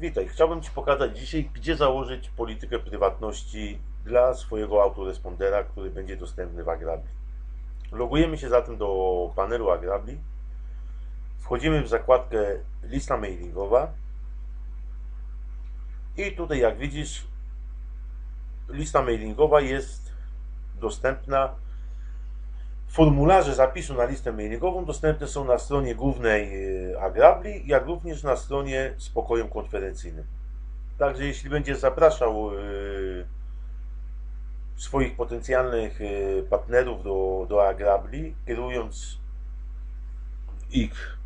Witaj, chciałbym Ci pokazać dzisiaj, gdzie założyć politykę prywatności dla swojego autorespondera, który będzie dostępny w Agrabli. Logujemy się zatem do panelu Agrabli, wchodzimy w zakładkę lista mailingowa i tutaj jak widzisz lista mailingowa jest dostępna Formularze zapisu na listę mailingową dostępne są na stronie głównej y, Agrabli, jak również na stronie z pokojem konferencyjnym. Także jeśli będziesz zapraszał y, swoich potencjalnych y, partnerów do, do Agrabli, kierując ich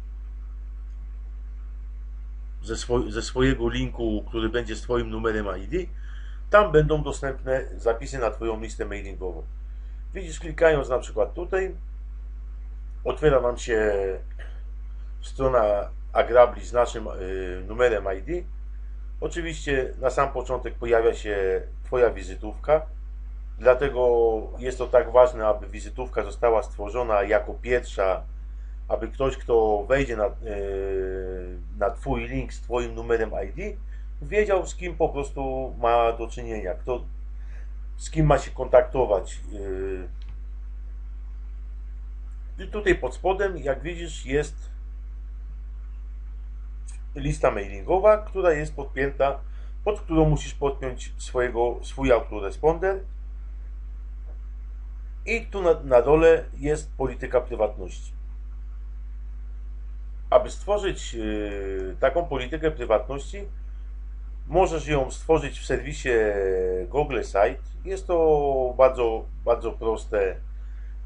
ze, swoj, ze swojego linku, który będzie z Twoim numerem ID, tam będą dostępne zapisy na Twoją listę mailingową. Widzisz, klikając na przykład tutaj, otwiera nam się strona Agrabli z naszym y, numerem ID. Oczywiście na sam początek pojawia się Twoja wizytówka, dlatego jest to tak ważne, aby wizytówka została stworzona jako pierwsza, aby ktoś, kto wejdzie na, y, na Twój link z Twoim numerem ID, wiedział z kim po prostu ma do czynienia, kto, z kim ma się kontaktować. Yy. I tutaj pod spodem, jak widzisz, jest lista mailingowa, która jest podpięta, pod którą musisz podpiąć swojego, swój autoresponder. I tu na, na dole jest polityka prywatności. Aby stworzyć yy, taką politykę prywatności, Możesz ją stworzyć w serwisie Google Site. Jest to bardzo, bardzo proste,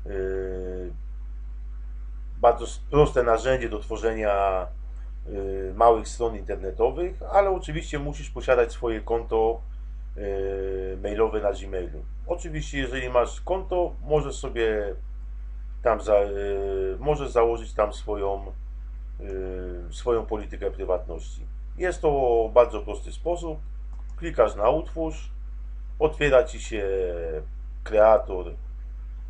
yy, bardzo proste narzędzie do tworzenia yy, małych stron internetowych, ale oczywiście musisz posiadać swoje konto yy, mailowe na Gmailu. Oczywiście, jeżeli masz konto, możesz sobie tam za, możesz założyć tam swoją, swoją politykę prywatności. Jest to bardzo prosty sposób. Klikasz na utwórz, otwiera Ci się kreator,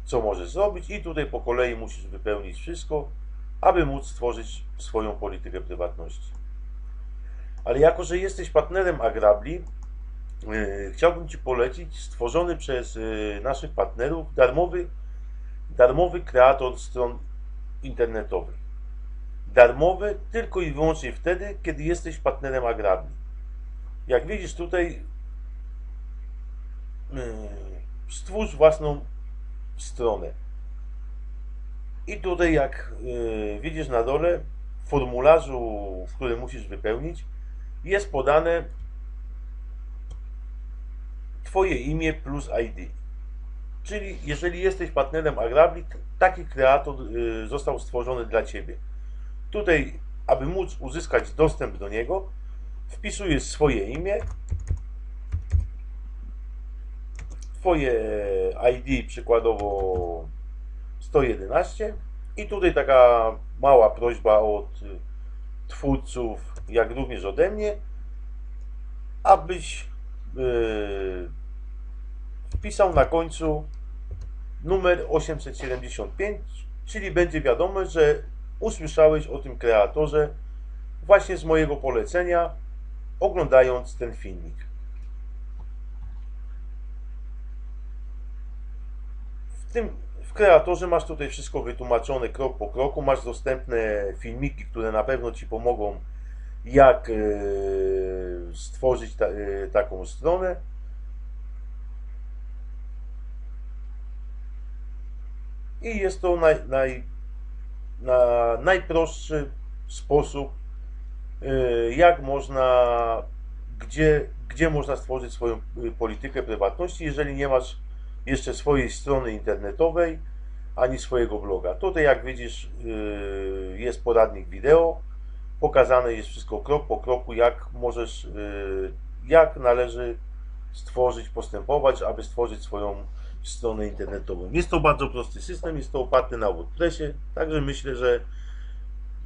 co możesz zrobić i tutaj po kolei musisz wypełnić wszystko, aby móc stworzyć swoją politykę prywatności. Ale jako, że jesteś partnerem Agrabli, yy, chciałbym Ci polecić stworzony przez yy, naszych partnerów darmowy, darmowy kreator stron internetowych darmowe tylko i wyłącznie wtedy, kiedy jesteś partnerem agrarnym. Jak widzisz tutaj, yy, stwórz własną stronę. I tutaj, jak yy, widzisz na dole, w formularzu, w którym musisz wypełnić, jest podane Twoje imię plus ID. Czyli jeżeli jesteś partnerem Agrabli, taki kreator yy, został stworzony dla Ciebie. Tutaj, aby móc uzyskać dostęp do niego, wpisujesz swoje imię, Twoje ID przykładowo 111 i tutaj taka mała prośba od twórców, jak również ode mnie, abyś yy, wpisał na końcu numer 875, czyli będzie wiadomo, że usłyszałeś o tym kreatorze właśnie z mojego polecenia, oglądając ten filmik. W tym w kreatorze masz tutaj wszystko wytłumaczone krok po kroku, masz dostępne filmiki, które na pewno Ci pomogą jak e, stworzyć ta, e, taką stronę. I jest to naj, naj na najprostszy sposób, y, jak można, gdzie, gdzie można stworzyć swoją y, politykę prywatności, jeżeli nie masz jeszcze swojej strony internetowej, ani swojego bloga. Tutaj jak widzisz y, jest poradnik wideo, pokazane jest wszystko krok po kroku, jak możesz, jak należy stworzyć, postępować, aby stworzyć swoją stronę internetową. Jest to bardzo prosty system, jest to oparty na WordPressie, także myślę, że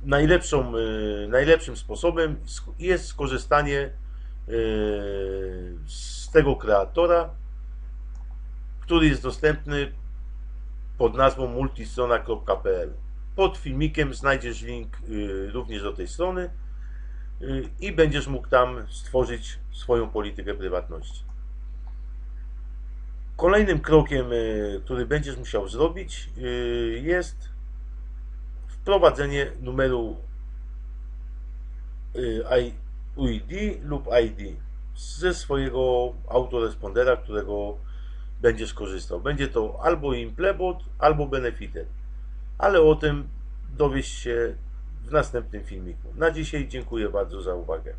najlepszą, y, najlepszym sposobem jest skorzystanie y, z tego kreatora, który jest dostępny pod nazwą multistrona.pl. Pod filmikiem znajdziesz link y, również do tej strony. i będziesz mógł tam stworzyć swoją politykę prywatności. Kolejnym krokiem, y, który będziesz musiał zrobić, y, jest wprowadzenie numeru y, UID lub ID ze swojego autorespondera, którego będziesz korzystał. Będzie to albo Implebot, albo Benefiter. Ale o tym dowiesz się w następnym filmiku. Na dzisiaj dziękuję bardzo za uwagę.